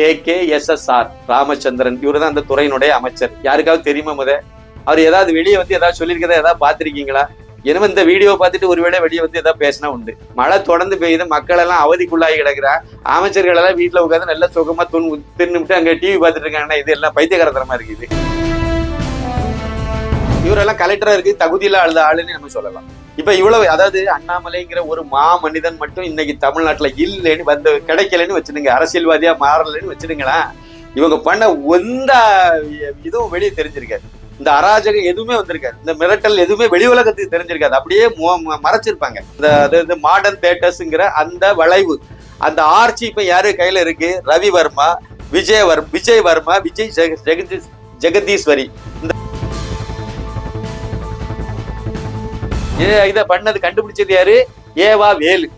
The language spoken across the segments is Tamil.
K K S S R Ramachandran. இவர் தான் அந்த துறையினுடைய அமைச்சர். யாருக்காவது தெரியுமா முத? அவர் ஏதாவது வெளியே வந்து ஏதாவது சொல்லியிருக்கதா ஏதாவது பார்த்துருக்கீங்களா? எனவே இந்த வீடியோ பார்த்துட்டு ஒருவேளை வெளியே வந்து ஏதாவது பேசினா உண்டு. மழை தொடர்ந்து பெய்யுது மக்கள் எல்லாம் அவதிக்குள்ளாகி கிடக்குறா. அமைச்சர்கள் எல்லாம் வீட்டுல உட்காந்து நல்லா சுகமா துண் தின்னுட்டு அங்கே டிவி பார்த்துட்டு இருக்காங்கன்னா இது எல்லாம் பைத்தியகாரத்தனமா இருக்குது. இவரெல்லாம் கலெக்டரா இருக்கு தகுதியில அழுத ஆளுன்னு நம்ம சொல்லலாம். இப்ப இவ்வளவு அதாவது அண்ணாமலைங்கிற ஒரு மா மனிதன் மட்டும் இன்னைக்கு தமிழ்நாட்டுல இல்லைன்னு வந்து கிடைக்கலன்னு வச்சுடுங்க அரசியல்வாதியா மாறலன்னு வச்சுடுங்களேன் இவங்க பண்ண எந்த இதுவும் வெளியே தெரிஞ்சிருக்காரு இந்த அராஜகம் எதுவுமே வந்திருக்காது. இந்த மிரட்டல் எதுவுமே வெளி உலகத்துக்கு தெரிஞ்சிருக்காது. அப்படியே மறைச்சிருப்பாங்க. இந்த அதாவது மாடர்ன் தேட்டர்ஸ்ங்கிற அந்த வளைவு. அந்த ஆர்ச்சி இப்ப யாரு கையில இருக்கு? ரவிவர்மா விஜயவர் விஜய் வர் விஜய் வர்மா விஜய் ஜெக- ஜெகதீஷ் ஜெகதீஸ்வரி. இந்த இத- இதை பண்ணது கண்டுபிடிச்சது யாரு? ஏவா வேலு.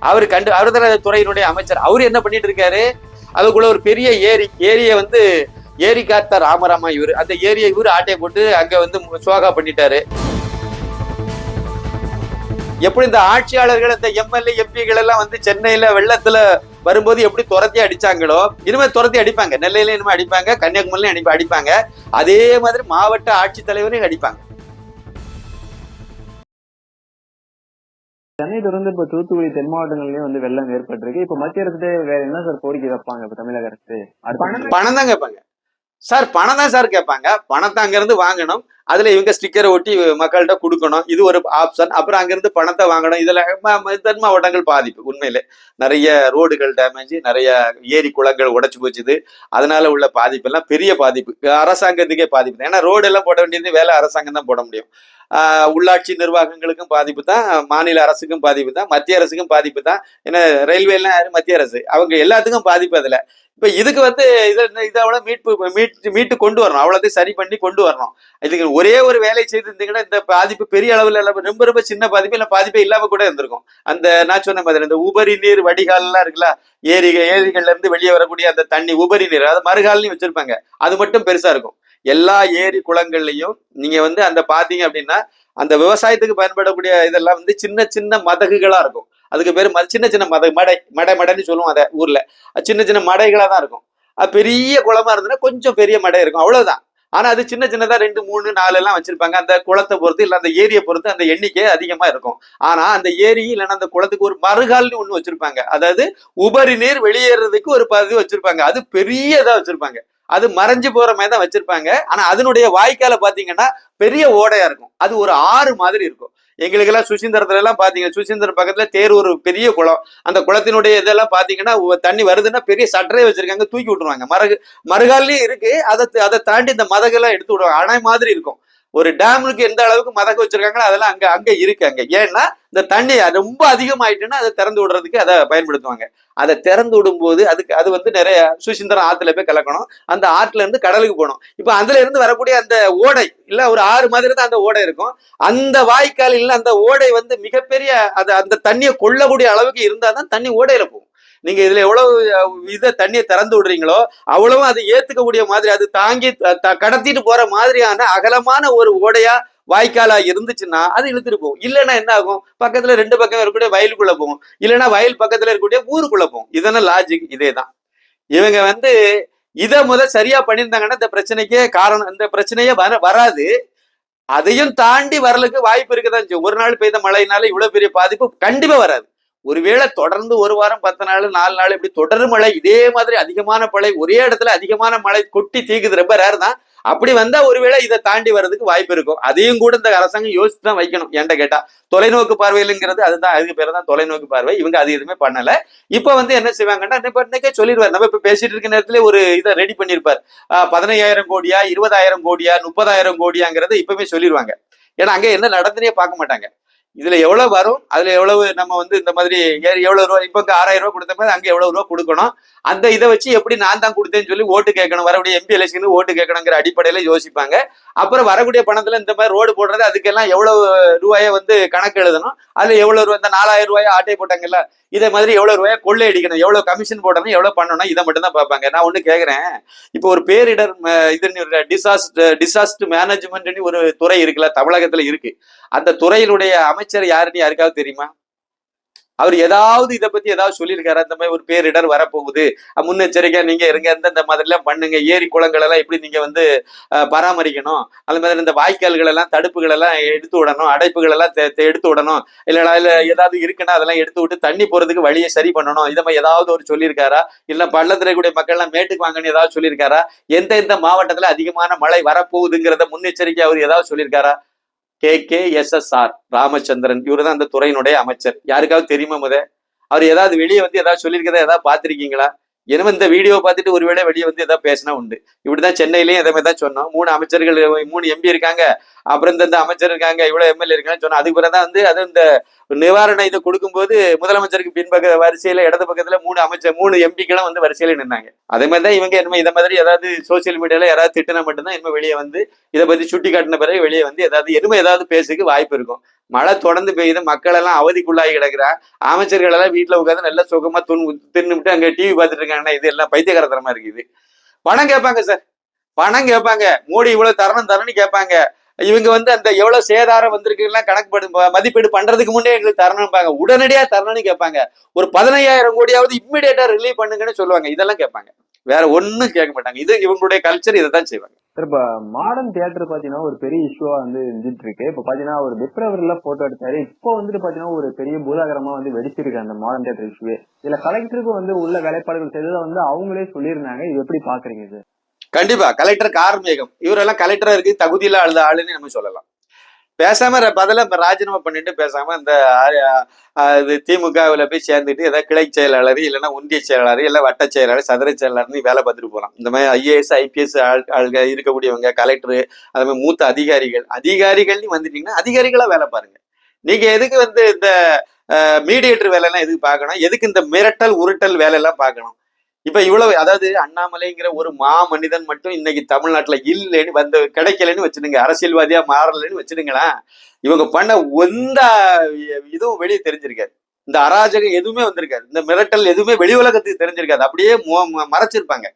அவர் கண்டு அவர் தானே துறையினுடைய அமைச்சர். அவர் என்ன பண்ணிட்டு இருக்காரு? அதுக்குள்ள ஒரு பெரிய ஏரி ஏரியை வந்து ஏரி காத்த ராமராமா இவரு. அந்த ஏரியை இவரு ஆட்டையை போட்டு அங்க வந்து சோகா பண்ணிட்டாரு. எப்படி இந்த ஆட்சியாளர்கள் இந்த எம்எல்ஏ எம்பிகள் எல்லாம் வந்து சென்னையில வெள்ளத்துல வரும்போது எப்படி துரத்தி அடிச்சாங்களோ இனிமே துரத்தி அடிப்பாங்க. நெல்லையில இனிமே அடிப்பாங்க கன்னியாகுமரியிலும் அடிப்பாங்க. அதே மாதிரி மாவட்ட ஆட்சித்தலைவரையும் அடிப்பாங்க. சென்னை தொடர்ந்து இப்ப தூத்துக்குடி தென் மாவட்டங்கள்லயும் வந்து வெள்ளம் ஏற்பட்டிருக்கு. இப்ப மத்திய அரசு வேற என்ன சார் கோரிக்கை வைப்பாங்க இப்ப தமிழக அரசு? பணம் தான் கேட்பாங்க சார் பணம் தான் சார் கேட்பாங்க. பணத்தை அங்கிருந்து வாங்கணும். அதுல இவங்க ஸ்டிக்கரை ஒட்டி மக்கள்கிட்ட கொடுக்கணும். இது ஒரு ஆப்ஷன் அப்புறம் அங்கிருந்து பணத்தை வாங்கணும். இதுல ம- தென் மாவட்டங்கள் பாதிப்பு உண்மையிலே. நிறைய ரோடுகள் டேமேஜ் நிறைய ஏரி குளங்கள் உடைச்சி போச்சுது. அதனால உள்ள பாதிப்பெல்லாம் பெரிய பாதிப்பு. அரசாங்கத்துக்கே பாதிப்பு தான். ஏன்னா ரோடு எல்லாம் போட வேண்டியது வேலை அரசாங்கம் தான் போட முடியும். ஆஹ் உள்ளாட்சி நிர்வாகங்களுக்கும் பாதிப்பு தான். மாநில அரசுக்கும் பாதிப்பு தான். மத்திய அரசுக்கும் பாதிப்பு தான். ஏன்னா ரயில்வே எல்லாம் யாரும் மத்திய அரசு. அவங்க எல்லாத்துக்கும் பாதிப்பு அதுல. இப்ப இதுக்கு வந்து இதை இதை அவ்வளோ மீட்பு மீட்டு மீட்டு கொண்டு வரணும். அவ்வளோத்தையும் சரி பண்ணி கொண்டு வரணும். இதுக்கு ஒரே ஒரு வேலையை செய்திருந்தீங்கன்னா இந்த பாதிப்பு பெரிய அளவில் இல்லாமல் ரொம்ப ரொம்ப சின்ன பாதிப்பு இல்லை பாதிப்பே இல்லாம கூட இருந்திருக்கும். அந்த நான் சொன்ன மாதிரி இந்த உபரி நீர் வடிகால்லாம் இருக்குல்ல ஏரி ஏரிகள்ல இருந்து வெளியே வரக்கூடிய அந்த தண்ணி உபரி நீர் அது மறுகால்லையும் வச்சிருப்பாங்க. அது மட்டும் பெருசா இருக்கும். எல்லா ஏரி குளங்கள்லையும் நீங்க வந்து அந்த பாத்தீங்க அப்படின்னா அந்த விவசாயத்துக்கு பயன்படக்கூடிய இதெல்லாம் வந்து சின்ன சின்ன மதகுகளா இருக்கும். அதுக்கு பேர் ம- சின்ன சின்ன மத மடை மடை மடைன்னு சொல்லுவோம் அதை ஊரில். சின்ன சின்ன மடைகளாக தான் இருக்கும். அது பெரிய குளமா இருந்ததுன்னா கொஞ்சம் பெரிய மடை இருக்கும். அவ்வளோதான் ஆனால் அது சின்ன சின்னதாக ரெண்டு மூணு நாலு எல்லாம் வச்சிருப்பாங்க. அந்த குளத்தை பொறுத்து இல்லை அந்த ஏரியை பொறுத்து அந்த எண்ணிக்கை அதிகமாக இருக்கும். ஆனால் அந்த ஏரி இல்லைன்னா அந்த குளத்துக்கு ஒரு மறுகால்னு ஒன்று வச்சிருப்பாங்க. அதாவது உபரி நீர் வெளியேறதுக்கு ஒரு பகுதி வச்சிருப்பாங்க. அது பெரிய இதா வச்சிருப்பாங்க. அது மறைஞ்சு போற மாதிரி தான் வச்சிருப்பாங்க. ஆனா அதனுடைய வாய்க்கால பாத்தீங்கன்னா பெரிய ஓடையா இருக்கும். அது ஒரு ஆறு மாதிரி இருக்கும். எங்களுக்கு எல்லாம் சுசீந்திரத்துல எல்லாம் பாத்தீங்க. சுசீந்திரம் பக்கத்துல தேரூர் பெரிய குளம். அந்த குளத்தினுடைய இதெல்லாம் பாத்தீங்கன்னா தண்ணி வருதுன்னா பெரிய சட்டரே வச்சிருக்காங்க. தூக்கி விட்டுருவாங்க. மரகு மறுகால்லையும் இருக்கு. அதை அதை தாண்டி இந்த மதகெல்லாம் எடுத்து விடுவாங்க. அணை மாதிரி இருக்கும். ஒரு டேமுக்கு எந்த அளவுக்கு மதக்க வச்சிருக்காங்களோ அதெல்லாம் அங்க அங்க இருக்கு அங்க. ஏன்னா இந்த தண்ணி ரொம்ப அதிகமாயிட்டுன்னா அதை திறந்து விடுறதுக்கு அதை பயன்படுத்துவாங்க. அதை திறந்து விடும்போது அதுக்கு அது வந்து நிறைய சுசீந்திரம் ஆத்துல போய் கலக்கணும். அந்த ஆற்றுல இருந்து கடலுக்கு போகணும். இப்போ அதுல இருந்து வரக்கூடிய அந்த ஓடை இல்ல ஒரு ஆறு மாதிரி தான் அந்த ஓடை இருக்கும். அந்த வாய்க்கால் இல்ல அந்த ஓடை வந்து மிகப்பெரிய அது அந்த தண்ணியை கொள்ளக்கூடிய அளவுக்கு இருந்தால் தான் தண்ணி ஓடையில போகும். நீங்க இதுல எவ்வளவு இதை தண்ணியை திறந்து விடுறீங்களோ அவ்வளவும் அது ஏத்துக்கக்கூடிய மாதிரி அது தாங்கி கடத்திட்டு போற மாதிரியான அகலமான ஒரு ஓடையா வாய்க்காலா இருந்துச்சுன்னா அது இழுத்துட்டு போகும். இல்லைன்னா என்ன ஆகும்? பக்கத்துல ரெண்டு பக்கம் இருக்கக்கூடிய வயலுக்குள்ள போகும். இல்லைன்னா வயல் பக்கத்துல இருக்கக்கூடிய ஊருக்குள்ள போகும். இதெல்லாம் லாஜிக் இதேதான். இவங்க வந்து இதை முத சரியா பண்ணியிருந்தாங்கன்னா இந்த பிரச்சனைக்கே காரணம் இந்த பிரச்சனையே வர வராது. அதையும் தாண்டி வரலுக்கு வாய்ப்பு இருக்குதான் ஒரு நாள் பெய்த மழையினால இவ்வளவு பெரிய பாதிப்பு கண்டிப்பா வராது. ஒருவேளை தொடர்ந்து ஒரு வாரம் பத்து நாள் நாலு நாள் இப்படி தொடர் மழை இதே மாதிரி அதிகமான மழை ஒரே இடத்துல அதிகமான மழை கொட்டி தீக்குது. ரொம்ப ரேர் தான். அப்படி வந்தா ஒருவேளை இதை தாண்டி வர்றதுக்கு வாய்ப்பு இருக்கும். அதையும் கூட இந்த அரசாங்கம் யோசிச்சு தான் வைக்கணும். என்கிட்ட கேட்டா தொலைநோக்கு பார்வையிலுங்கிறது அதுதான் அதுக்கு பேர் தான் தொலைநோக்கு பார்வை. இவங்க அது எதுவுமே பண்ணல. இப்ப வந்து என்ன செய்வாங்கன்னா இன்னைக்கே சொல்லிடுவார். நம்ம இப்ப பேசிட்டு இருக்க நேரத்துல ஒரு இதை ரெடி பண்ணிருப்பார். பதினையாயிரம் கோடியா இருபதாயிரம் கோடியா முப்பதாயிரம் கோடியாங்கிறத இப்பவுமே சொல்லிடுவாங்க. ஏன்னா அங்க என்ன நடந்துனே பார்க்க மாட்டாங்க. இதுல எவ்வளவு வரும்? அதுல எவ்வளவு நம்ம வந்து இந்த மாதிரி எவ்வளவு ரூபா இப்ப இங்க ஆறாயிரம் ரூபாய் கொடுத்த மாதிரி அங்க எவ்வளவு ரூபா கொடுக்கணும்? அந்த இதை வச்சு எப்படி நான் தான் கொடுத்தேன்னு சொல்லி ஓட்டு கேட்கணும். வரக்கூடிய எம்பி எலெக்ஷனுக்கு ஓட்டு கேட்கணுங்கிற அடிப்படையில யோசிப்பாங்க. அப்புறம் வரக்கூடிய பணத்துல இந்த மாதிரி ரோடு போடுறது அதுக்கெல்லாம் எவ்வளவு ரூபாயை வந்து கணக்கு எழுதணும்? அதுல எவ்வளவு ரூபாய் இந்த நாலாயிரம் ரூபாய் ஆட்டை போட்டாங்கல்ல இதே மாதிரி எவ்வளோ ரூபாய் கொள்ளை அடிக்கணும் எவ்வளோ கமிஷன் போடணும் எவ்வளவு பண்ணணும் இதை மட்டும் தான் பார்ப்பாங்க. நான் ஒண்ணு கேக்குறேன். இப்போ ஒரு பேரிடர் இது டிசாஸ்டர் டிசாஸ்டர் மேனேஜ்மெண்ட்னு ஒரு துறை இருக்குல்ல தமிழகத்துல இருக்கு. அந்த துறையினுடைய அமைச்சர் யாருன்னு யாருக்காவது தெரியுமா? அவர் ஏதாவது இதை பத்தி ஏதாவது சொல்லியிருக்காரு? அந்த மாதிரி ஒரு பேரிடர் வரப்போகுது. முன்னெச்சரிக்கை நீங்க இருங்க எந்தெந்த மாதிரிலாம் பண்ணுங்க. ஏரி குளங்கள் எல்லாம் எப்படி நீங்க வந்து பராமரிக்கணும்? அது மாதிரி இந்த வாய்க்கால்கள் எல்லாம் தடுப்புகள் எல்லாம் எடுத்து விடணும். அடைப்புகள் எல்லாம் எடுத்து விடணும். இல்ல இல்ல ஏதாவது இருக்குன்னா அதெல்லாம் எடுத்து விட்டு தண்ணி போறதுக்கு வழியை சரி பண்ணணும். இதை மாதிரி ஏதாவது ஒரு சொல்லியிருக்காரா? இல்ல பள்ளத்துல கூடிய மக்கள் எல்லாம் மேட்டுக்கு வாங்கன்னு ஏதாவது சொல்லியிருக்காரா? எந்த எந்த மாவட்டத்துல அதிகமான மழை வரப்போகுதுங்கிறத முன்னெச்சரிக்கை அவர் ஏதாவது சொல்லியிருக்காரா? K. K. S. S. R. Ramachandran. இவரு தான் அந்த துறையினுடைய அமைச்சர். யாருக்காவது தெரியுமா முத? அவர் ஏதாவது வெளியே வந்து ஏதாவது சொல்லியிருக்கதா ஏதாவது பார்த்துருக்கீங்களா? எனவே இந்த வீடியோ பார்த்துட்டு ஒருவேளை வெளியே வந்து ஏதாவது பேசினா உண்டு. இப்படிதான் சென்னையிலயும் இதே மாதிரி தான் சொன்னோம். மூணு அமைச்சர்கள் மூணு எம்பி இருக்காங்க. அப்புறம் இந்த இந்த அமைச்சர் இருக்காங்க இவ்வளவு எம்எல்ஏ இருக்காங்கன்னு சொன்னோம். அதுக்கு பிறகு தான் வந்து அது இந்த நிவாரண இதை கொடுக்கும்போது முதலமைச்சருக்கு பின்பக்க வரிசையில இடது பக்கத்துல மூணு அமைச்சர் மூணு எம்பிக்களும் வந்து வரிசையில நின்னாங்க. அதே மாதிரி தான் இவங்க என்ன இதை மாதிரி ஏதாவது சோசியல் மீடியால யாராவது திட்டினா மட்டும்தான் இனிமே வெளியே வந்து இதை பத்தி சுட்டி காட்டின பிறகு வெளியே வந்து ஏதாவது இனிமே ஏதாவது பேசுக்கு வாய்ப்பு இருக்கும். மழை தொடர்ந்து பெய்யுது மக்கள் எல்லாம் அவதிக்குள்ளாகி கிடக்குறா. அமைச்சர்கள் எல்லாம் வீட்டில் உட்காந்து நல்லா சுகமா துண் தின்னுட்டு அங்க டிவி பார்த்துட்டு இருக்காங்கன்னா இது எல்லாம் பைத்தியகாரத்தனமா இருக்குது. பணம் கேட்பாங்க சார் பணம் கேட்பாங்க. மோடி இவ்வளவு தரணும் தரணும் கேட்பாங்க. இவங்க வந்து அந்த எவ்வளவு சேதாரம் வந்திருக்குலாம் கணக்குப்படு மதிப்பீடு பண்றதுக்கு முன்னே எங்களுக்கு தரணும்பாங்க. உடனடியா தரணும்னு கேட்பாங்க. ஒரு பதினையாயிரம் கோடியாவது இம்மிடியேட்டா ரிலீவ் பண்ணுங்கன்னு சொல்லுவாங்க. இதெல்லாம் கேட்பாங்க. வேற ஒன்றும் கேட்க மாட்டாங்க. இது இவங்களுடைய கல்ச்சர் இதை தான் செய்வாங்க. சார் இப்ப மாடர்ன் தியேட்டர் பாத்தீங்கன்னா ஒரு பெரிய இஷ்யூவா வந்து இருந்துட்டு இருக்கு இப்ப பாத்தீங்கன்னா ஒரு பிப்ரவரியில போட்டோ எடுத்தாரு. இப்போ வந்துட்டு பாத்தீங்கன்னா ஒரு பெரிய பூதாகரமா வந்து வெடிச்சிருக்கு அந்த மாடர்ன் தியேட்டர் இஷ்யூவே இதுல கலெக்டருக்கு வந்து உள்ள வேலைப்பாடுகள் செய்ததை வந்து அவங்களே சொல்லியிருந்தாங்க. இது எப்படி பாக்குறீங்க சார் கண்டிப்பா. கலெக்டர் கார்மேகம் இவரெல்லாம் கலெக்டரா இருக்கு. தகுதியில அழுத ஆளுன்னு நம்ம சொல்லலாம். பேசாம ர- இப்ப ராஜினாமா பண்ணிட்டு பேசாம இந்த இது திமுகவில் போய் சேர்ந்துட்டு ஏதாவது கிளை செயலாளர் இல்லைன்னா ஒன்றிய செயலாளர் இல்லை வட்ட செயலாளர் சதுர செயலாளர்னு வேலை பார்த்துட்டு போகலாம் இந்த மாதிரி ஐஏஎஸ் ஐபிஎஸ் ஆள்க இருக்கக்கூடியவங்க கலெக்டர் அது மாதிரி மூத்த அதிகாரிகள் அதிகாரிகள்னு வந்துட்டீங்கன்னா அதிகாரிகளா வேலை பாருங்க. நீங்க எதுக்கு வந்து இந்த மீடியேட்டர் வேலையெல்லாம் எதுக்கு பார்க்கணும்? எதுக்கு இந்த மிரட்டல் உருட்டல் வேலையெல்லாம் பார்க்கணும்? இப்ப இவ்வளவு அதாவது அண்ணாமலைங்கிற ஒரு மா மனிதன் மட்டும் இன்னைக்கு தமிழ்நாட்டுல இல்லைன்னு வந்து கிடைக்கலன்னு வச்சுடுங்க அரசியல்வாதியா மாறலன்னு வச்சுடுங்களேன் இவங்க பண்ண எந்த இதுவும் வெளியே தெரிஞ்சிருக்காது. இந்த அராஜகம் எதுவுமே வந்திருக்காது. இந்த மிரட்டல் எதுவுமே வெளி உலகத்துக்கு தெரிஞ்சிருக்காது. அப்படியே மறைச்சிருப்பாங்க.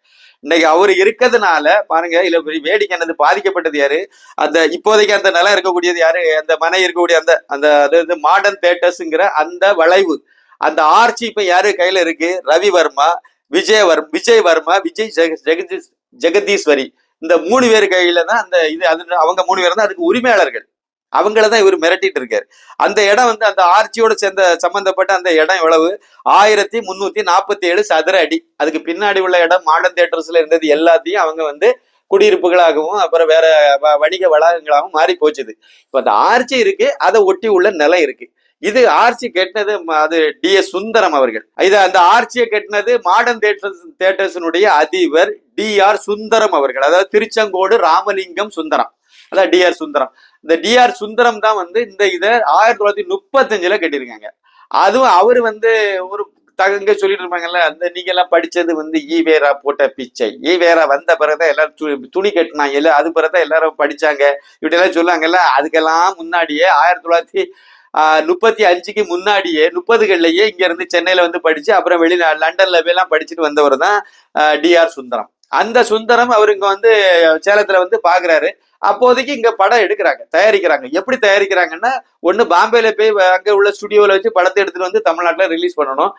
இன்னைக்கு அவர் இருக்கிறதுனால பாருங்க இல்ல வேடிக்கை என்னது பாதிக்கப்பட்டது யாரு? அந்த இப்போதைக்கு அந்த நிலம் இருக்கக்கூடியது யாரு? அந்த மனை இருக்கக்கூடிய அந்த அந்த அதாவது மாடர்ன் தேட்டர்ஸ்ங்கிற அந்த வளைவு. அந்த ஆர்ச்சி இப்ப யாரு கையில இருக்கு? ரவி வர்மா விஜயவர் விஜய் வர்மா விஜய் ஜெகதீஷ் ஜெகதீஸ்வரி. இந்த மூணு பேர் கையில தான் அந்த இது அது அவங்க மூணு பேர் தான் அதுக்கு உரிமையாளர்கள். அவங்கள தான் இவர் மிரட்டிட்டு இருக்காரு. அந்த இடம் வந்து அந்த ஆர்ச்சியோட சேர்ந்த சம்பந்தப்பட்ட அந்த இடம் எவ்வளவு? ஆயிரத்தி முன்னூத்தி நாற்பத்தி ஏழு சதுர அடி. அதுக்கு பின்னாடி உள்ள இடம் மாடர்ன் தியேட்டர்ஸ்ல இருந்தது எல்லாத்தையும் அவங்க வந்து குடியிருப்புகளாகவும் அப்புறம் வேற வ- வணிக வளாகங்களாகவும் மாறி போச்சுது இப்ப அந்த ஆர்ச்சி இருக்கு அதை ஒட்டி உள்ள நிலம் இருக்கு. இது ஆர்ச்சி கெட்டினது ம- அது டி எஸ் சுந்தரம் அவர்கள். இது அந்த ஆர்ச்சியை கெட்டினது மாடர்ன் தேட்டர்ஸ் தேட்டர்ஸினுடைய அதிபர் டி ஆர் சுந்தரம் அவர்கள். அதாவது திருச்செங்கோடு ராமலிங்கம் சுந்தரம். அதான் டி ஆர் சுந்தரம். இந்த டி ஆர் சுந்தரம் தான் வந்து இந்த இதை ஆயிரத்தி தொள்ளாயிரத்தி முப்பத்தஞ்சுல கட்டியிருக்காங்க. அதுவும் அவர் வந்து ஒரு தகங்க சொல்லிட்டு இருப்பாங்கல்ல அந்த நீங்க எல்லாம் படிச்சது வந்து ஈவேரா போட்ட பிச்சை. ஈவேரா வந்த பிறகுதான் எல்லாரும் து- துணி கட்டினாங்க இல்ல அது பிறகுதான் எல்லாரும் படிச்சாங்க. இப்படி எல்லாம் சொல்லுவாங்கல்ல அதுக்கெல்லாம் முன்னாடியே ஆயிரத்தி தொள்ளாயிரத்தி முப்பத்தி அஞ்சுக்கு முன்னாடியே முப்பதுகள்லயே இங்க இருந்து சென்னையில வந்து படிச்சு அப்புறம் வெளிநா லண்டன்ல போய் எல்லாம் படிச்சுட்டு வந்தவர் தான் டிஆர் சுந்தரம். அந்த சுந்தரம் அவர் இங்க வந்து சேலத்துல வந்து பாக்குறாரு. அப்போதைக்கு இங்க படம் எடுக்கிறாங்க தயாரிக்கிறாங்க. எப்படி தயாரிக்கிறாங்கன்னா ஒண்ணு பாம்பேல போய் அங்க உள்ள ஸ்டுடியோல வச்சு படத்தை எடுத்துட்டு வந்து தமிழ்நாட்டுல ரிலீஸ் பண்ணணும்.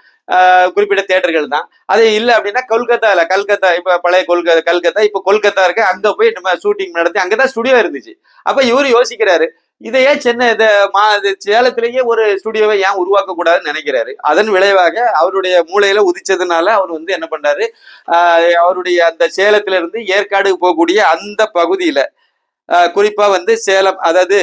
குறிப்பிட்ட தேட்டர்கள் தான். அது இல்ல அப்படின்னா கொல்கத்தால கல்கத்தா இப்ப பழைய கொல்கத்தா கல்கத்தா இப்ப கொல்கத்தா இருக்கு அங்க போய் நம்ம ஷூட்டிங் நடத்தி அங்கதான் ஸ்டுடியோ இருந்துச்சு. அப்ப இவரு யோசிக்கிறாரு இதையே சென்னை இந்த மா இது சேலத்திலேயே ஒரு ஸ்டுடியோவை ஏன் உருவாக்க கூடாதுன்னு நினைக்கிறாரு. அதன் விளைவாக அவருடைய மூளையில உதிச்சதுனால அவர் வந்து என்ன பண்றாரு? அவருடைய அந்த சேலத்துல இருந்து ஏற்காடு போகக்கூடிய அந்த பகுதியில குறிப்பா வந்து சேலம் அதாவது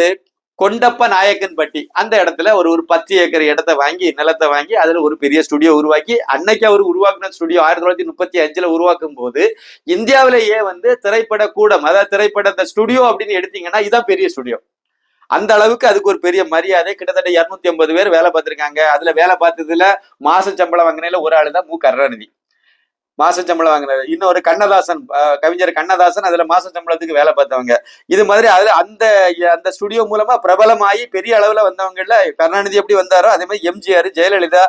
கொண்டப்ப நாயக்கன்பட்டி அந்த இடத்துல ஒரு ஒரு பத்து ஏக்கர் இடத்த வாங்கி நிலத்தை வாங்கி அதுல ஒரு பெரிய ஸ்டுடியோ உருவாக்கி அன்னைக்கு அவர் உருவாக்குன ஸ்டுடியோ ஆயிரத்தி தொள்ளாயிரத்தி முப்பத்தி அஞ்சுல உருவாக்கும் போது இந்தியாவிலேயே வந்து திரைப்பட கூடம் அதாவது திரைப்பட இந்த ஸ்டுடியோ அப்படின்னு எடுத்தீங்கன்னா இதான் பெரிய ஸ்டுடியோ அந்த அளவுக்கு அதுக்கு ஒரு பெரிய மரியாதை. கிட்டத்தட்ட இருநூத்தி ஐம்பது பேர் வேலை பார்த்துருக்காங்க. அதுல வேலை பார்த்ததுல மாச சம்பளம் வாங்கினதுல ஒரு ஆள் தான் மு. கருணாநிதி. மாச சம்பளம் வாங்கினாரு இன்னொரு கண்ணதாசன் கவிஞர் கண்ணதாசன் அதுல மாச சம்பளத்துக்கு வேலை பார்த்தவங்க. இது மாதிரி அதுல அந்த அந்த ஸ்டுடியோ மூலமா பிரபலமாகி பெரிய அளவுல வந்தவங்கல கருணாநிதி எப்படி வந்தாரோ அதே மாதிரி எம்ஜிஆர் ஜெயலலிதா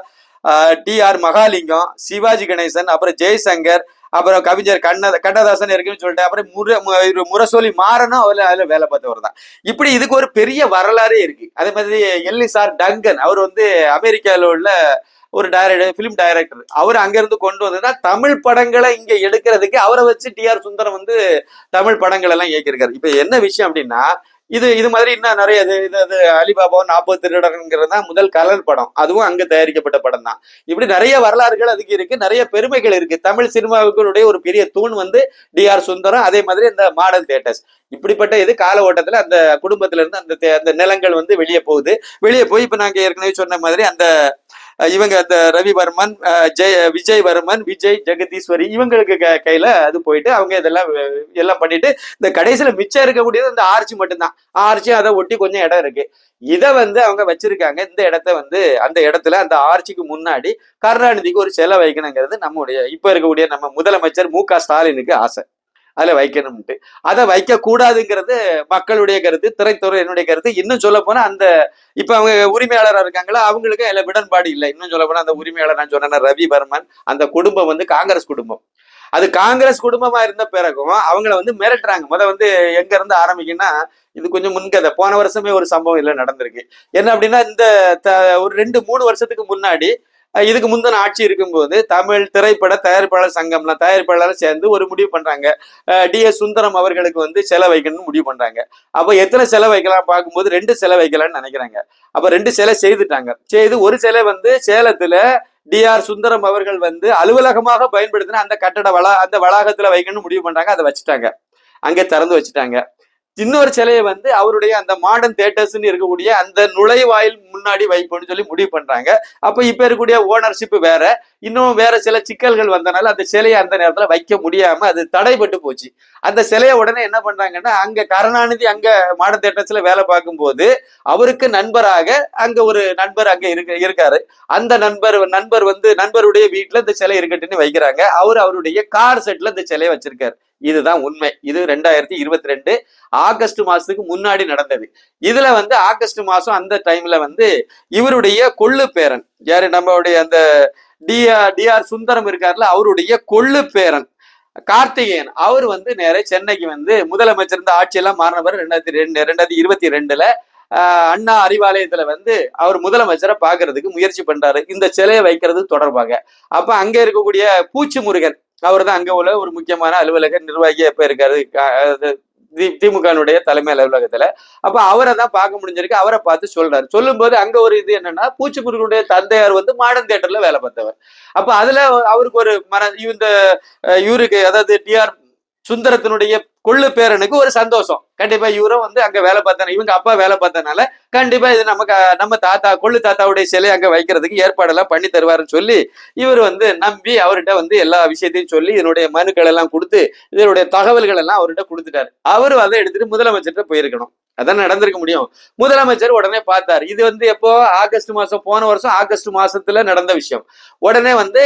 டி ஆர் மகாலிங்கம் சிவாஜி கணேசன் அப்புறம் ஜெய்சங்கர் அப்புறம் கவிஞர் கண்ண கண்ணதாசன் இருக்குன்னு சொல்லிட்டு அப்புறம் முர மு- முரசொலி மாறனும் அவர் அதுல வேலை பார்த்தவர் தான். இப்படி இதுக்கு ஒரு பெரிய வரலாறே இருக்கு. அதே மாதிரி எல்லிசார் டங்கன் அவர் வந்து அமெரிக்காவில் உள்ள ஒரு டைரக்டர் ஃபிலிம் டைரக்டர் அவர் அங்கிருந்து கொண்டு வந்ததுன்னா தமிழ் படங்களை இங்கே எடுக்கிறதுக்கு அவரை வச்சு டி ஆர் சுந்தரம் வந்து தமிழ் படங்கள் எல்லாம் இயக்கியிருக்காரு. இப்போ என்ன விஷயம் அப்படின்னா இது இது மாதிரி இன்னும் நிறைய இது இது அலிபாபா நாற்பது திருடங்கிறது தான் முதல் கலர் படம். அதுவும் அங்க தயாரிக்கப்பட்ட படம் தான். இப்படி நிறைய வரலாறுகள் அதுக்கு இருக்கு நிறைய பெருமைகள் இருக்கு. தமிழ் சினிமாவுக்களுடைய ஒரு பெரிய தூண் வந்து டி ஆர் சுந்தரம் அதே மாதிரி இந்த மாடல் தியேட்டர்ஸ். இப்படிப்பட்ட இது கால ஓட்டத்துல அந்த குடும்பத்துல இருந்து அந்த தே- அந்த நிலங்கள் வந்து வெளியே போகுது. வெளியே போய் இப்ப நாங்க ஏற்கனவே சொன்ன மாதிரி அந்த இவங்க அந்த ரவிவர்மன் ஜெய விஜய் வர்மன் விஜய் ஜெகதீஸ்வரி இவங்களுக்கு க- கையில அது போயிட்டு அவங்க இதெல்லாம் எல்லாம் பண்ணிட்டு இந்த கடைசியில மிச்சம் இருக்கக்கூடியது இந்த ஆர்ச்சி மட்டும்தான். ஆர்ச்சி அதை ஒட்டி கொஞ்சம் இடம் இருக்கு. இதை வந்து அவங்க வச்சிருக்காங்க. இந்த இடத்த வந்து அந்த இடத்துல அந்த ஆர்ச்சிக்கு முன்னாடி கருணாநிதிக்கு ஒரு சிலை வைக்கணுங்கிறது நம்முடைய இப்ப இருக்கக்கூடிய நம்ம முதலமைச்சர் மு க ஸ்டாலினுக்கு ஆசை. அதில் வைக்கணும்ட்டு. அதை வைக்கக்கூடாதுங்கிறது மக்களுடைய கருத்து திரைத்துறையினுடைய கருத்து. இன்னும் சொல்ல போனால் அந்த இப்போ அவங்க உரிமையாளராக இருக்காங்களா? அவங்களுக்கு அதில் விடன்பாடு இல்லை. இன்னும் சொல்ல போனால் அந்த உரிமையாளர் நான் சொன்ன ரவி அந்த குடும்பம் வந்து காங்கிரஸ் குடும்பம். அது காங்கிரஸ் குடும்பமா இருந்த பிறகும் அவங்கள வந்து மிரட்டுறாங்க. முத வந்து எங்க இருந்து ஆரம்பிக்குன்னா இது கொஞ்சம் முன்கதை. போன வருஷமே ஒரு சம்பவம் இல்லை நடந்திருக்கு. என்ன அப்படின்னா இந்த த- ஒரு ரெண்டு மூணு வருஷத்துக்கு முன்னாடி இதுக்கு முந்தின ஆட்சி இருக்கும்போது தமிழ் திரைப்பட தயாரிப்பாளர் சங்கம்லாம் தயாரிப்பாளர் சேர்ந்து ஒரு முடிவு பண்றாங்க. டி எஸ் சுந்தரம் அவர்களுக்கு வந்து செலை வைக்கணும்னு முடிவு பண்றாங்க. அப்போ எத்தனை செலை வைக்கலாம் பார்க்கும்போது ரெண்டு செலை வைக்கலாம்னு நினைக்கிறாங்க. அப்போ ரெண்டு சிலை செய்துட்டாங்க. செய்து ஒரு சிலை வந்து சேலத்துல டி ஆர் சுந்தரம் அவர்கள் வந்து அலுவலகமாக பயன்படுத்தின அந்த கட்டட வளா அந்த வளாகத்துல வைக்கணும்னு முடிவு பண்றாங்க. அதை வச்சுட்டாங்க. அங்கே திறந்து வச்சுட்டாங்க. இன்னொரு சிலையை வந்து அவருடைய அந்த மாடர்ன் தேட்டர்ஸ்னு இருக்கக்கூடிய அந்த நுழைவாயில் முன்னாடி வைப்போம்னு சொல்லி முடிவு பண்றாங்க. அப்ப இப்ப இருக்கக்கூடிய ஓனர்ஷிப் வேற. இன்னும் வேற சில சிக்கல்கள் வந்தனால அந்த சிலையை அந்த நேரத்துல வைக்க முடியாம அது தடைபட்டு போச்சு. அந்த சிலையை உடனே என்ன பண்றாங்கன்னா அங்க கருணாநிதி அங்க மாடர்ன் தேட்டர்ஸ்ல வேலை பார்க்கும்போது அவருக்கு நண்பராக அங்க ஒரு நண்பர் அங்க இருக்க இருக்காரு. அந்த நண்பர் நண்பர் வந்து நண்பருடைய வீட்டுல இந்த சிலை இருக்கட்டுன்னு வைக்கிறாங்க. அவர் அவருடைய கார் செட்ல இந்த சிலையை வச்சிருக்காரு. இதுதான் உண்மை. இது ரெண்டாயிரத்தி இருபத்தி ரெண்டு ஆகஸ்ட் மாசத்துக்கு முன்னாடி நடந்தது. இதுல வந்து ஆகஸ்ட் மாசம் அந்த டைம்ல வந்து இவருடைய கொள்ளு பேரன் யாரு? நம்மளுடைய அந்த டிஆர் டிஆர் சுந்தரம் இருக்காருல அவருடைய கொள்ளு பேரன் கார்த்திகேயன். அவர் வந்து நேர சென்னைக்கு வந்து முதலமைச்சர் இந்த ஆட்சியெல்லாம் மாறினவர் ரெண்டாயிரத்தி ரெண்டு ரெண்டாயிரத்தி இருபத்தி ரெண்டுல அண்ணா அறிவாலயத்துல வந்து அவர் முதலமைச்சரை பாக்குறதுக்கு முயற்சி பண்றாரு. இந்த சிலையை வைக்கிறது தொடர்பாக. அப்ப அங்க இருக்கக்கூடிய பூச்சி முருகன் அவர் தான் அங்க உள்ள ஒரு முக்கியமான அலுவலக நிர்வாகி இப்ப இருக்காரு. திமுகனுடைய தலைமை அலுவலகத்துல. அப்ப அவரை தான் பார்க்க முடிஞ்சிருக்கு. அவரை பார்த்து சொல்றாரு. சொல்லும்போது அங்க ஒரு இது என்னன்னா பூச்சி தந்தையார் வந்து மாடர்ன் தியேட்டர்ல வேலை பார்த்தவர். அப்ப அதுல அவருக்கு ஒரு மன இந்த இவருக்கு அதாவது டிஆர் சுந்தரத்தினுடைய கொள்ளு பேரனுக்கு ஒரு சந்தோஷம். கண்டிப்பா இவரும் வந்து அங்க வேலை பார்த்தான இவங்க அப்பா வேலை பார்த்தனால கண்டிப்பா இது நமக்கு நம்ம தாத்தா கொள்ளு தாத்தாவுடைய சிலை அங்க வைக்கிறதுக்கு ஏற்பாடெல்லாம் பண்ணி தருவாருன்னு சொல்லி இவர் வந்து நம்பி அவர்கிட்ட வந்து எல்லா விஷயத்தையும் சொல்லி இதனுடைய மனுக்கள் எல்லாம் கொடுத்து இதனுடைய தகவல்கள் எல்லாம் அவர்கிட்ட கொடுத்துட்டாரு. அவரும் அதை எடுத்துட்டு முதலமைச்சர்கிட்ட போயிருக்கணும். அதான் நடந்திருக்க முடியும். முதலமைச்சர் உடனே பார்த்தாரு. இது வந்து எப்போ? ஆகஸ்ட் மாசம் போன வருஷம் ஆகஸ்ட் மாசத்துல நடந்த விஷயம். உடனே வந்து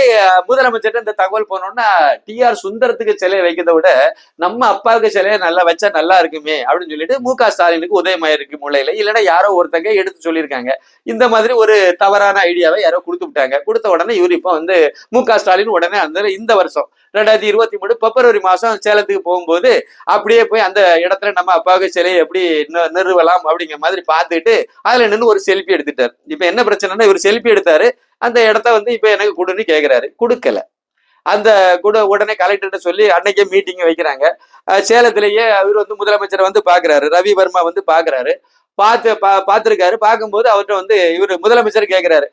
முதலமைச்சர்கிட்ட இந்த தகவல் போனோம்னா டி ஆர் சுந்தரத்துக்கு சிலையை வைக்கிறத விட நம்ம அப்பா அப்பாவுக்கு சிலையை நல்லா வச்சா நல்லா இருக்குமே அப்படின்னு சொல்லிட்டு மு க ஸ்டாலினுக்கு உதயமாயிருக்கு மூலையில இல்லைன்னா யாரோ ஒருத்தங்க எடுத்து சொல்லியிருக்காங்க. இந்த மாதிரி ஒரு தவறான ஐடியாவை யாரோ கொடுத்து விட்டாங்க. கொடுத்த உடனே இவர் இப்போ வந்து மு க ஸ்டாலின் உடனே அந்த இந்த வருஷம் ரெண்டாயிரத்தி இருபத்தி மூணு பிப்ரவரி மாசம் சேலத்துக்கு போகும்போது அப்படியே போய் அந்த இடத்துல நம்ம அப்பாவுக்கு சிலையை எப்படி நிறுவலாம் அப்படிங்கிற மாதிரி பார்த்துட்டு அதுல நின்று ஒரு செல்ஃபி எடுத்துட்டார். இப்ப என்ன பிரச்சனைனா இவர் செல்ஃபி எடுத்தாரு. அந்த இடத்த வந்து இப்ப எனக்கு கொடுன்னு கேக்குறாரு. கொடுக்கல. அந்த கூட உடனே கலெக்டர்கிட்ட சொல்லி அன்னைக்கே மீட்டிங் வைக்கிறாங்க. சேலத்திலேயே அவர் வந்து முதலமைச்சரை வந்து பாக்குறாரு. ரவி வர்மா வந்து பாக்குறாரு. பார்த்து பா பார்த்துருக்காரு. பார்க்கும்போது அவர்கிட்ட வந்து இவர் முதலமைச்சர் கேட்குறாரு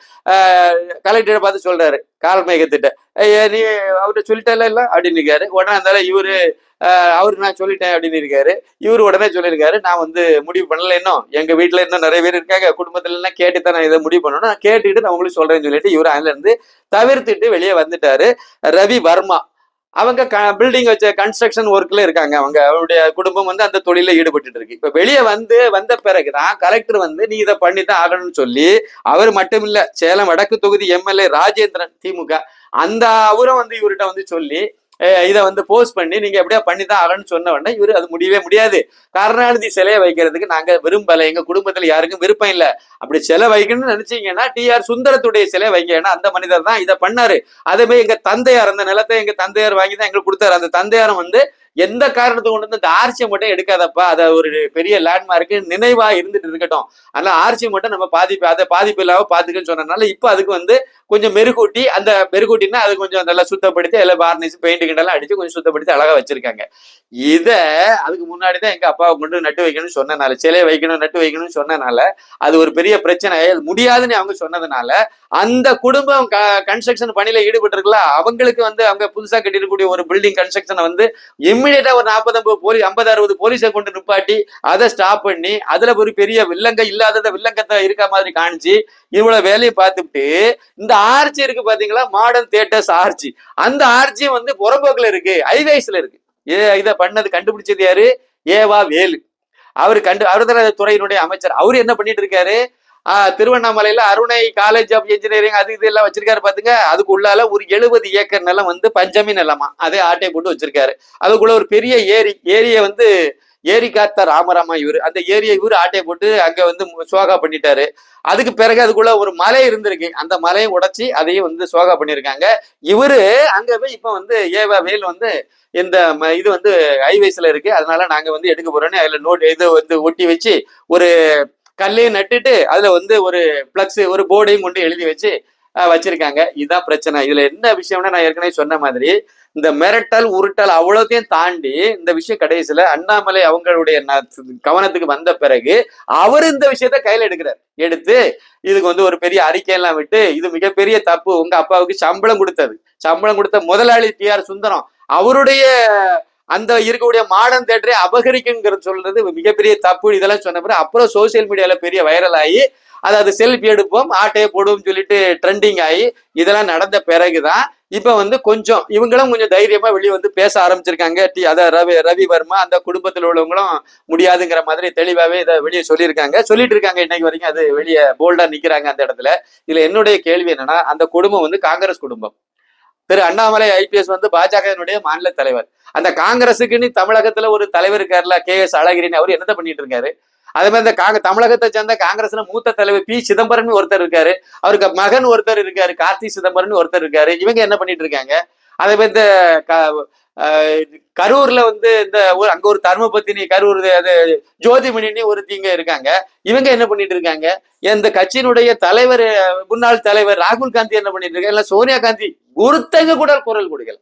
கலெக்டரை பார்த்து சொல்கிறாரு கால்மேகத்திட்ட ஐயா நீ அவர்கிட்ட சொல்லிட்டல இல்லை அப்படின்னு இருக்காரு உடனே இருந்தாலும் இவரு அவர் நான் சொல்லிட்டேன் அப்படின்னு இருக்காரு இவரு உடனே சொல்லியிருக்காரு நான் வந்து முடிவு பண்ணல இன்னும். எங்கள் வீட்டில் இன்னும் நிறைய பேர் இருக்காங்க. குடும்பத்துல எல்லாம் கேட்டு தான் நான் இதை முடிவு பண்ணணும். நான் கேட்டுட்டு நான் உங்களுக்கு சொல்கிறேன்னு சொல்லிட்டு இவர் அதுலேருந்து தவிர்த்துட்டு வெளியே வந்துட்டாரு. ரவி வர்மா அவங்க க பில்டிங் வச்ச கன்ஸ்ட்ரக்ஷன் ஒர்க்கில் இருக்காங்க. அவங்க அவருடைய குடும்பம் வந்து அந்த தொழிலில் ஈடுபட்டு இருக்கு. இப்போ வெளியே வந்து வந்த பிறகு தான் கலெக்டர் வந்து நீ இதை பண்ணி தான் ஆகணும்னு சொல்லி அவர் மட்டும் இல்லை சேலம் வடக்கு தொகுதி எம்எல்ஏ ராஜேந்திரன் திமுக. அந்த அவரும் வந்து இவர்கிட்ட வந்து சொல்லி இதை வந்து போஸ்ட் பண்ணி நீங்க எப்படியா பண்ணி தான் ஆகணும்னு சொன்ன உடனே இவரு அது முடியவே முடியாது. கருணாநிதி சிலையை வைக்கிறதுக்கு நாங்க விரும்பலை. எங்க குடும்பத்துல யாருக்கும் விருப்பம் இல்லை. அப்படி சிலை வைக்கணும்னு நினைச்சீங்கன்னா டி ஆர் சுந்தரத்துடைய சிலை வைங்க. ஏன்னா அந்த மனிதர் தான் இதை பண்ணாரு. அதே மாதிரி எங்க தந்தையார் அந்த நிலத்தை எங்க தந்தையார் வாங்கி தான் எங்களுக்கு கொடுத்தாரு. அந்த தந்தையாரம் வந்து எந்த காரணத்தை கொண்டு வந்து இந்த ஆர்ச்சியை மட்டும் எடுக்காதப்பா அதை ஒரு பெரிய லேண்ட்மார்க்கு நினைவா இருந்துட்டு இருக்கட்டும். அதனால ஆர்ச்சி மட்டும் நம்ம பாதிப்பு அதை பாதிப்பு இல்லாம பாத்துக்கன்னு சொன்னதுனால இப்போ அதுக்கு வந்து கொஞ்சம் மெருகூட்டி அந்த மெருகூட்டினா அது கொஞ்சம் நல்லா சுத்தப்படுத்தி எல்லாம் வார்னிஷ் பெயிண்ட் கிண்டெல்லாம் அடிச்சு கொஞ்சம் சுத்தப்படுத்தி அழகா வச்சிருக்காங்க. இதை அதுக்கு முன்னாடி தான் எங்க அப்பாவை கொண்டு நட்டு வைக்கணும்னு சொன்னனால சிலையை வைக்கணும் நட்டு வைக்கணும்னு சொன்னனால அது ஒரு பெரிய பிரச்சனை. முடியாதுன்னு அவங்க சொன்னதுனால அந்த குடும்பம் கன்ஸ்ட்ரக்ஷன் பணியில ஈடுபட்டிருக்கல அவங்களுக்கு வந்து அவங்க புதுசா கட்டிருக்கக்கூடிய ஒரு பில்டிங் கன்ஸ்ட்ரக்ஷனை வந்து இம்மிடியட்டா ஒரு நாற்பது ஐம்பது போலீஸ் ஐம்பது அறுபது போலீஸை கொண்டு நிப்பாட்டி அதை ஸ்டாப் பண்ணி அதுல ஒரு பெரிய வில்லங்க இல்லாதத வில்லங்கத்தை இருக்க மாதிரி காணிச்சு இவ்வளவு வேலையை பார்த்துட்டு இந்த ஆர்ச்சி இருக்கு பாத்தீங்களா? மாடர்ன் தியேட்டர்ஸ் ஆர்ச்சி அந்த ஆர்ச்சியும் வந்து புறம்போக்குல இருக்கு. ஹைவேஸ்ல இருக்கு. ஏ இதை பண்ணது கண்டுபிடிச்சது யாரு? ஏவா வேலு. அவர் கண்டு அவர் துறையினுடைய அமைச்சர். அவர் என்ன பண்ணிட்டு இருக்காரு? திருவண்ணாமலையில அருணை காலேஜ் ஆஃப் இன்ஜினியரிங் அது இது எல்லாம் வச்சிருக்காரு பாத்துங்க. அதுக்கு உள்ளால ஒரு எழுபது ஏக்கர் நிலம் வந்து பஞ்சமி நிலமா. அதே ஆட்டை போட்டு வச்சிருக்காரு. அதுக்குள்ள ஒரு பெரிய ஏரி ஏரியை வந்து ஏரி காத்த ராமராமா இவரு. அந்த ஏரியை இவரு ஆட்டையை போட்டு அங்க வந்து சோகா பண்ணிட்டாரு. அதுக்கு பிறகு அதுக்குள்ள ஒரு மலை இருந்திருக்கு. அந்த மலையை உடைச்சி அதையும் வந்து சோகா பண்ணியிருக்காங்க. இவரு அங்க போய் இப்ப வந்து ஏவா வேல் வந்து இந்த ம- இது வந்து ஹைவேஸ்ல இருக்கு. அதனால நாங்க வந்து எடுக்க போறோம்னு அதுல நோட் இது வந்து ஒட்டி வச்சு ஒரு கல்லையும் நட்டுட்டு அதுல வந்து ஒரு பிளக்ஸ் ஒரு போர்டையும் கொண்டு எழுதி வச்சு வச்சிருக்காங்க. இதுதான் பிரச்சனை. இதுல என்ன விஷயம்னா நான் ஏற்கனவே சொன்ன மாதிரி இந்த மிரட்டல் உருட்டல் அவ்வளோத்தையும் தாண்டி இந்த விஷயம் கடைசியில அண்ணாமலை அவங்களுடைய கவனத்துக்கு வந்த பிறகு அவர் இந்த விஷயத்த கையில எடுக்கிறார். எடுத்து இதுக்கு வந்து ஒரு பெரிய அறிக்கையெல்லாம் விட்டு இது மிகப்பெரிய தப்பு உங்க அப்பாவுக்கு சம்பளம் கொடுத்தது. சம்பளம் கொடுத்த முதலாளி டி ஆர் சுந்தரம். அவருடைய அந்த இருக்கக்கூடிய மாடர்ன் தேட்டரை அபகரிக்குங்கிறது சொல்றது மிகப்பெரிய தப்பு. இதெல்லாம் சொன்ன பிறகு அப்புறம் சோசியல் மீடியால பெரிய வைரல் ஆகி அதாவது செல்ஃபி எடுப்போம் ஆட்டையை போடுவோம் சொல்லிட்டு ட்ரெண்டிங் ஆகி இதெல்லாம் நடந்த பிறகுதான் இப்ப வந்து கொஞ்சம் இவங்களும் கொஞ்சம் தைரியமா வெளியே வந்து பேச ஆரம்பிச்சிருக்காங்க. டி அத ரவி ரவிவர்மா அந்த குடும்பத்தில் உள்ளவங்களும் முடியாதுங்கிற மாதிரி தெளிவாவே இதை வெளியே சொல்லியிருக்காங்க. சொல்லிட்டு இருக்காங்க இன்னைக்கு வரைக்கும் அது வெளியே போல்டா நிக்கிறாங்க அந்த இடத்துல. இதுல என்னுடைய கேள்வி என்னன்னா அந்த குடும்பம் வந்து காங்கிரஸ் குடும்பம். திரு அண்ணாமலை ஐபிஎஸ் வந்து பாஜகவினுடைய மாநில தலைவர். அந்த காங்கிரஸுக்குன்னு தமிழகத்துல ஒரு தலைவர் இருக்காருல கே எஸ் அழகிரின்னு அவர் என்னத்த பண்ணிட்டு இருக்காரு? அதே மாதிரி இந்த காங்க தமிழகத்தை சேர்ந்த காங்கிரஸ்ல மூத்த தலைவர் பி. சிதம்பரம்னு ஒருத்தர் இருக்காரு. அவருக்கு மகன் ஒருத்தர் இருக்காரு. கார்த்தி சிதம்பரம்னு ஒருத்தர் இருக்காரு. இவங்க என்ன பண்ணிட்டு இருக்காங்க? அதே மாதிரி இந்த க- ஆஹ் கரூர்ல வந்து இந்த ஒரு அங்க ஒரு தர்மபத்தினி கரூர் அது ஜோதிமணின்னு ஒரு தீங்க இருக்காங்க. இவங்க என்ன பண்ணிட்டு இருக்காங்க? இந்த கட்சியினுடைய தலைவர் முன்னாள் தலைவர் ராகுல் காந்தி என்ன பண்ணிட்டு இருக்காங்க இல்ல சோனியா காந்தி ஒருத்தங்க கூட குரல் கொடுக்கல.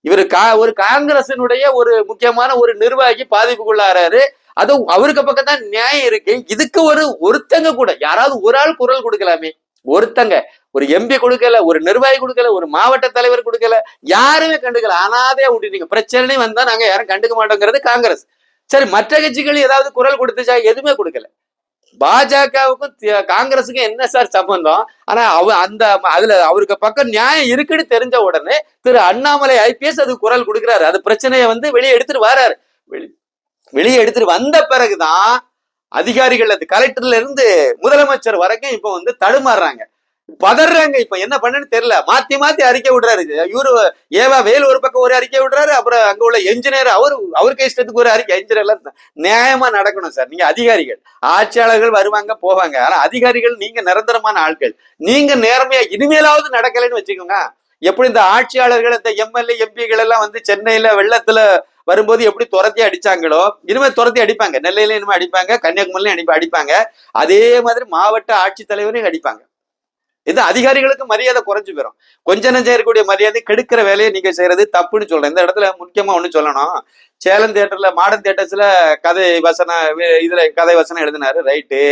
இவர் கா ஒரு காங்கிரசினுடைய ஒரு முக்கியமான ஒரு நிர்வாகி பாதிப்புக்குள்ளாராரு அதுவும் அவருக்கு பக்கம் தான் நியாயம் இருக்கு. இதுக்கு ஒரு ஒருத்தங்க கூட யாராவது ஒரு ஆள் குரல் கொடுக்கலாமே? ஒருத்தங்க. ஒரு எம்பி கொடுக்கல ஒரு நிர்வாகி கொடுக்கல ஒரு மாவட்ட தலைவர் கொடுக்கல யாருமே கண்டுக்கல. அனாதையா விட்டுட்டீங்க. பிரச்சனை வந்தா நாங்க யாரும் கண்டுக்க மாட்டோங்கிறது காங்கிரஸ். சரி மற்ற கட்சிகள் ஏதாவது குரல் கொடுத்துச்சா? எதுவுமே கொடுக்கல. பாஜகவுக்கும் காங்கிரஸுக்கும் என்ன சார் சம்பந்தம்? ஆனா அவ அந்த அதுல அவருக்கு பக்கம் நியாயம் இருக்குன்னு தெரிஞ்ச உடனே திரு அண்ணாமலை ஐபிஎஸ் அது குரல் கொடுக்கிறாரு. அது பிரச்சனையை வந்து வெளியே எடுத்துட்டு வராரு. வெளி- வெளியே எடுத்துட்டு வந்த பிறகுதான் அதிகாரிகள் அது கலெக்டர்ல இருந்து முதலமைச்சர் வரைக்கும் இப்ப வந்து தடுமாறுறாங்க. பதறாங்க இப்ப என்ன பண்ணுன்னு தெரியல. மாத்தி மாத்தி அறிக்கை விடுறாரு. இவரு ஏவா வேல் ஒரு பக்கம் ஒரு அறிக்கை விடுறாரு. அப்புறம் அங்க உள்ள என்ஜினியர் அவரு அவருக்கு இஷ்டத்துக்கு ஒரு அறிக்கை. என்ஜினியர்லாம் நியாயமா நடக்கணும் சார். நீங்க அதிகாரிகள். ஆட்சியாளர்கள் வருவாங்க போவாங்க. ஆனா அதிகாரிகள் நீங்க நிரந்தரமான ஆட்கள். நீங்க நேர்மையா இனிமேலாவது நடக்கலைன்னு வச்சுக்கோங்க. எப்படி இந்த ஆட்சியாளர்கள் இந்த எம்எல்ஏ எம்பிகள் எல்லாம் வந்து சென்னையில வெள்ளத்துல வரும்போது எப்படி துரத்தி அடிச்சாங்களோ இனிமே துரத்தி அடிப்பாங்க. நெல்லையில இனிமே அடிப்பாங்க கன்னியாகுமரியிலும் அடிப்பா அடிப்பாங்க. அதே மாதிரி மாவட்ட ஆட்சித்தலைவரையும் அடிப்பாங்க. இது அதிகாரிகளுக்கு மரியாதை குறைஞ்சு போயிடும் கொஞ்ச நஞ்சம் இருக்கக்கூடிய மரியாதை கெடுக்கிற வேலையை நீங்க செய்யறது தப்புன்னு சொல்றேன். இந்த இடத்துல முக்கியமா ஒண்ணு சொல்லணும். சேலம் தியேட்டர்ல மாடர்ன் தியேட்டர்ஸ்ல கதை வசன இதுல கதை வசனம் எழுதினாரு ரைட்டு.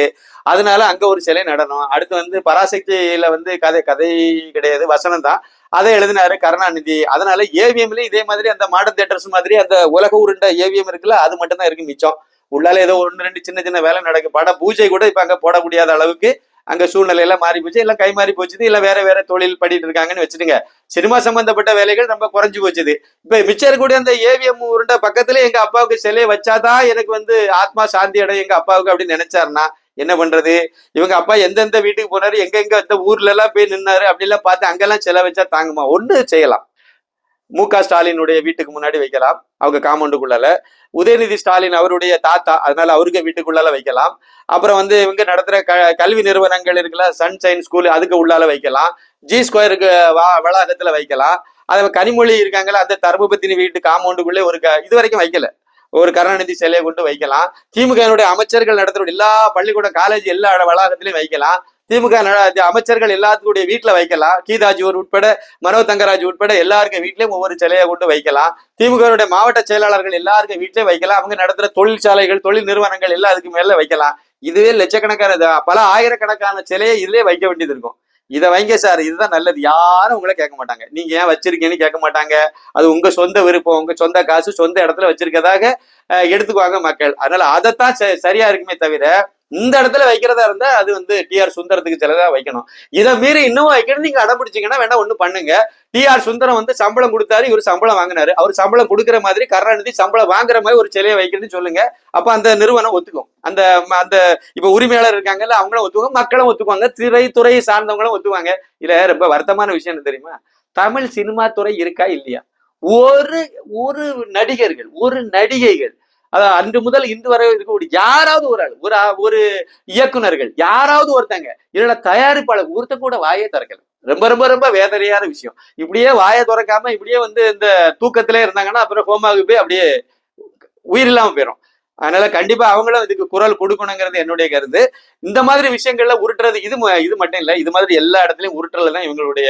அதனால அங்க ஒரு சிலை நடனம் அடுத்து வந்து பராசக்தியில வந்து கதை கதை கிடையாது வசனம் தான். அதை எழுதினாரு கருணாநிதி. அதனால ஏவிஎம்ல இதே மாதிரி அந்த மாடர்ன் தியேட்டர்ஸ் மாதிரி அந்த உலக உருண்ட ஏவிஎம் இருக்குல்ல அது மட்டும் தான் இருக்கு மிச்சம். உள்ளால ஏதோ ஒன்று ரெண்டு சின்ன சின்ன வேலை நடக்கு. பட பூஜை கூட இப்ப அங்க போட முடியாத அளவுக்கு அங்க சூழ்நிலை எல்லாம் மாறி போச்சு. எல்லாம் கை மாறி போச்சுது. இல்ல வேற வேற தொழில் பண்ணிட்டு இருக்காங்கன்னு வச்சுடுங்க சினிமா சம்பந்தப்பட்ட வேலைகள் ரொம்ப குறைஞ்சு போச்சுது. இப்ப மிச்சம் இருக்கக்கூடிய அந்த ஏவிஎம் உருண்ட பக்கத்துல எங்க அப்பாவுக்கு சிலையை வச்சாதான் எனக்கு வந்து ஆத்மா சாந்தி அடையும் எங்க அப்பாவுக்கு அப்படின்னு நினைச்சாருன்னா என்ன பண்றது? இவங்க அப்பா எந்தெந்த வீட்டுக்கு போனாரு? எங்க எங்க இந்த ஊர்ல எல்லாம் போய் நின்னாரு? அப்படி எல்லாம் பார்த்து அங்கெல்லாம் செல வச்சா தாங்குமா? ஒண்ணு செய்யலாம். மு க ஸ்டாலினுடைய வீட்டுக்கு முன்னாடி வைக்கலாம். அவங்க காம்பவுண்டுக்குள்ளால. உதயநிதி ஸ்டாலின் அவருடைய தாத்தா அதனால அவருக்கு வீட்டுக்குள்ளால வைக்கலாம். அப்புறம் வந்து இவங்க நடத்துற க கல்வி நிறுவனங்கள் இருக்குல்ல சன்ஷைன் ஸ்கூல் அதுக்கு உள்ளால வைக்கலாம். ஜி ஸ்கொயருக்கு வா வளாகத்துல வைக்கலாம். அது கனிமொழி இருக்காங்களா அந்த தர்மபத்தினி வீட்டு காம்பவுண்டுக்குள்ளே ஒரு க- இது வரைக்கும் வைக்கல. ஒரு கருணாநிதி சிலையை கொண்டு வைக்கலாம். திமுகவினுடைய அமைச்சர்கள் நடத்துற எல்லா பள்ளிக்கூடம் காலேஜ் எல்லா வளாகத்திலையும் வைக்கலாம். திமுக அமைச்சர்கள் எல்லாத்துக்குடைய வீட்டில் வைக்கலாம். கீதாஜூர் உட்பட மனோ தங்கராஜ் உட்பட எல்லாருக்கும் வீட்லயும் ஒவ்வொரு சிலையை கொண்டு வைக்கலாம். திமுகவுடைய மாவட்ட செயலாளர்கள் எல்லாருக்கும் வீட்லயும் வைக்கலாம். அவங்க நடத்துற தொழிற்சாலைகள் தொழில் நிறுவனங்கள் எல்லாம் அதுக்கு மேல வைக்கலாம். இதுவே லட்சக்கணக்கான பல ஆயிரக்கணக்கான சிலையை இதுலயே வைக்க வேண்டியது இருக்கும். இதை வைங்க சார் இதுதான் நல்லது. யாரும் உங்களை கேட்க மாட்டாங்க. நீங்க ஏன் வச்சிருக்கீங்கன்னு கேட்க மாட்டாங்க. அது உங்க சொந்த விருப்பம் உங்க சொந்த காசு சொந்த இடத்துல வச்சிருக்கதாக எடுத்துக்குவாங்க மக்கள். அதனால அதைத்தான் ச- சரியா இருக்குமே தவிர இந்த இடத்துல வைக்கிறதா இருந்தா அது வந்து டிஆர் சுந்தரத்துக்கு சிலதா வைக்கணும். இதை மீறி இன்னும் வைக்கணும் நீங்க அடம்பிடிச்சிங்கன்னா வேணா ஒண்ணு பண்ணுங்க. டிஆர் சுந்தரம் வந்து சம்பளம் கொடுத்தாரு இவர் சம்பளம் வாங்கினாரு. அவர் சம்பளம் கொடுக்குற மாதிரி கருணாநிதி சம்பளம் வாங்குற மாதிரி ஒரு சிலையை வைக்கிறதுன்னு சொல்லுங்க. அப்ப அந்த நிறுவனம் ஒத்துக்கும். அந்த ம- அந்த இப்ப உரிமையாளர் இருக்காங்கல்ல அவங்களும் ஒத்துக்குவாங்க மக்களும் ஒத்துக்குவாங்க திரை துறை சார்ந்தவங்களும் ஒத்துக்குவாங்க. இல்ல ரொம்ப வருத்தமான விஷயம் என்ன தெரியுமா? தமிழ் சினிமா துறை இருக்கா இல்லையா? ஒரு ஒரு நடிகர்கள் ஒரு நடிகைகள் அதாவது அன்று முதல் இன்று வரை இருக்கக்கூடிய யாராவது ஒரு ஆள் ஒரு ஒரு இயக்குனர்கள் யாராவது ஒருத்தங்க இதோட தயாரிப்பாளர் ஒருத்த கூட வாயே திறக்கல. ரொம்ப ரொம்ப ரொம்ப வேதனையான விஷயம். இப்படியே வாயை திறக்காம இப்படியே வந்து இந்த தூக்கத்திலே இருந்தாங்கன்னா அப்புறம் ஹோமாவுக்கு போய் அப்படியே உயிர் இல்லாம போயிடும் அதனால கண்டிப்பா அவங்களும் இதுக்கு குரல் கொடுக்கணுங்கிறது என்னுடைய கருத்து. இந்த மாதிரி விஷயங்கள்ல உருட்டுறது இது ம- இது மட்டும் இல்ல இது மாதிரி எல்லா இடத்துலயும் உருட்டுறது தான் இவங்களுடைய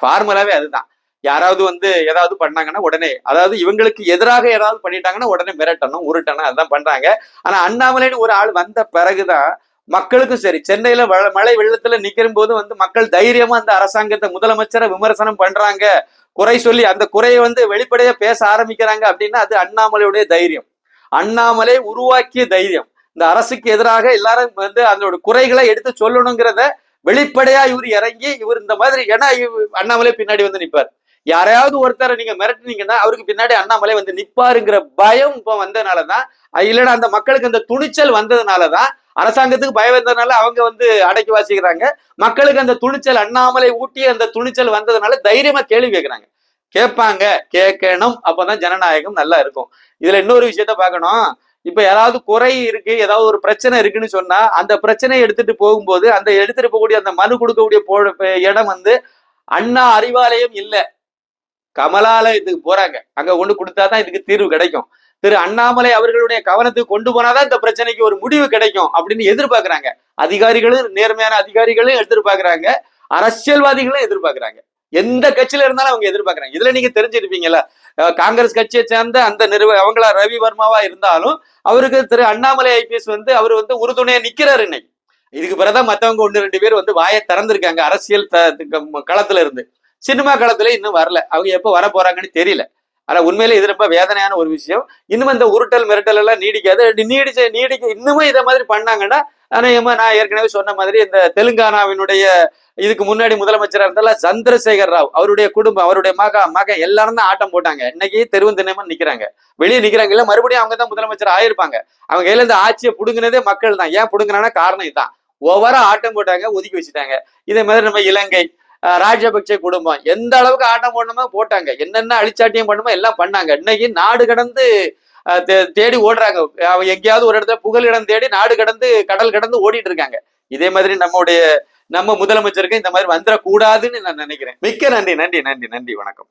ஃபார்முலாவே அதுதான். யாராவது வந்து ஏதாவது பண்ணாங்கன்னா உடனே அதாவது இவங்களுக்கு எதிராக ஏதாவது பண்ணிட்டாங்கன்னா உடனே மிரட்டணும் உருட்டணும் அதான் பண்றாங்க. ஆனா அண்ணாமலைன்னு ஒரு ஆள் வந்த பிறகுதான் மக்களுக்கும் சரி சென்னையில வ- மழை வெள்ளத்துல நிக்கிற போது வந்து மக்கள் தைரியமா அந்த அரசாங்கத்தை முதலமைச்சரை விமர்சனம் பண்றாங்க. குறை சொல்லி அந்த குறையை வந்து வெளிப்படையா பேச ஆரம்பிக்கிறாங்க அப்படின்னா அது அண்ணாமலையுடைய தைரியம். அண்ணாமலை உருவாக்கிய தைரியம். இந்த அரசுக்கு எதிராக எல்லாரும் வந்து அதனோட குறைகளை எடுத்து சொல்லணுங்கிறத வெளிப்படையா இவர் இறங்கி இவர் இந்த மாதிரி ஏன்னா இவ- அண்ணாமலை பின்னாடி வந்து நிற்பார் யாரையாவது ஒருத்தரை நீங்க மிரட்டுனீங்கன்னா அவருக்கு பின்னாடி அண்ணாமலை வந்து நிப்பாருங்கிற பயம் இப்ப வந்ததுனாலதான் இல்லைன்னா அந்த மக்களுக்கு அந்த துணிச்சல் வந்ததுனாலதான் அரசாங்கத்துக்கு பயம் வந்ததுனால அவங்க வந்து அடக்கி வாசிக்கிறாங்க. மக்களுக்கு அந்த துணிச்சல் அண்ணாமலை ஊட்டி அந்த துணிச்சல் வந்ததுனால தைரியமா கேள்வி கேட்கிறாங்க கேட்பாங்க கேட்கணும் அப்பதான் ஜனநாயகம் நல்லா இருக்கும். இதுல இன்னொரு விஷயத்த பார்க்கணும். இப்ப யாராவது குறை இருக்கு ஏதாவது ஒரு பிரச்சனை இருக்குன்னு சொன்னா அந்த பிரச்சனையை எடுத்துட்டு போகும்போது அந்த எடுத்துட்டு போகக்கூடிய அந்த மனு கொடுக்கக்கூடிய இடம் வந்து அண்ணா அறிவாலயம் இல்லை. கமலாலயத்துக்கு போறாங்க. அங்க கொண்டு கொடுத்தாதான் இதுக்கு தீர்வு கிடைக்கும். திரு அண்ணாமலை அவர்களுடைய கவனத்துக்கு கொண்டு போனாதான் இந்த பிரச்சனைக்கு ஒரு முடிவு கிடைக்கும் அப்படின்னு எதிர்பார்க்கிறாங்க. அதிகாரிகளும் நேர்மையான அதிகாரிகளும் எதிர்பார்க்கிறாங்க. அரசியல்வாதிகளும் எதிர்பார்க்கிறாங்க. எந்த கட்சியில இருந்தாலும் அவங்க எதிர்பார்க்கறாங்க. இதுல நீங்க தெரிஞ்சிருப்பீங்கல்ல. காங்கிரஸ் கட்சியை சேர்ந்த அந்த நிறுவ அவங்களா ரவி வர்மாவா இருந்தாலும் அவருக்கு திரு அண்ணாமலை ஐபிஎஸ் வந்து அவர் வந்து உறுதுணையா நிக்கிறாரு இன்னைக்கு. இதுக்கு பிறகுதான் மத்தவங்க ஒன்று ரெண்டு பேர் வந்து வாயை திறந்திருக்காங்க. அரசியல் த- க- களத்துல இருந்து சினிமா களத்துல இன்னும் வரல. அவங்க எப்போ வர போறாங்கன்னு தெரியல. ஆனா உண்மையிலே இது ரொம்ப வேதனையான ஒரு விஷயம். இன்னும் இந்த உருட்டல் மிரட்டல் எல்லாம் நீடிக்காது. நீடிச்ச நீடிக்க இன்னுமே இதை மாதிரி பண்ணாங்கன்னா அநேகமா நான் ஏற்கனவே சொன்ன மாதிரி இந்த தெலுங்கானாவினுடைய இதுக்கு முன்னாடி முதலமைச்சராக இருந்தால சந்திரசேகர் ராவ் அவருடைய குடும்பம் அவருடைய மக மக எல்லாரும் தான் ஆட்டம் போட்டாங்க. இன்னைக்கு தெருவந்தினமா நிக்கிறாங்க. வெளியே நிக்கிறாங்க. இல்ல மறுபடியும் அவங்க தான் முதலமைச்சர் ஆயிருப்பாங்க. அவங்க கையில இருந்து ஆட்சியை புடுங்கினதே மக்கள் தான். ஏன் புடுங்கினானா காரணம் இதுதான். ஓவரா ஆட்டம் போட்டாங்க ஒதுக்கி வச்சுட்டாங்க. இதே மாதிரி நம்ம இலங்கை ராஜபக்சே குடும்பம். எந்த அளவுக்கு ஆட்டம் போடணுமோ போட்டாங்க. என்னென்ன அழிச்சாட்டியம் பண்ணுமோ எல்லாம் பண்ணாங்க. இன்னைக்கு நாடு கடந்து தேடி ஓடுறாங்க. எங்கேயாவது ஒரு இடத்துல புகலிடம் தேடி நாடு கடந்து கடல் கடந்து ஓடிட்டு இருக்காங்க. இதே மாதிரி நம்முடைய நம்ம முதலமைச்சருக்கு இந்த மாதிரி வந்துடக்கூடாதுன்னு நான் நினைக்கிறேன். மிக்க நன்றி. நன்றி. நன்றி. நன்றி. வணக்கம்.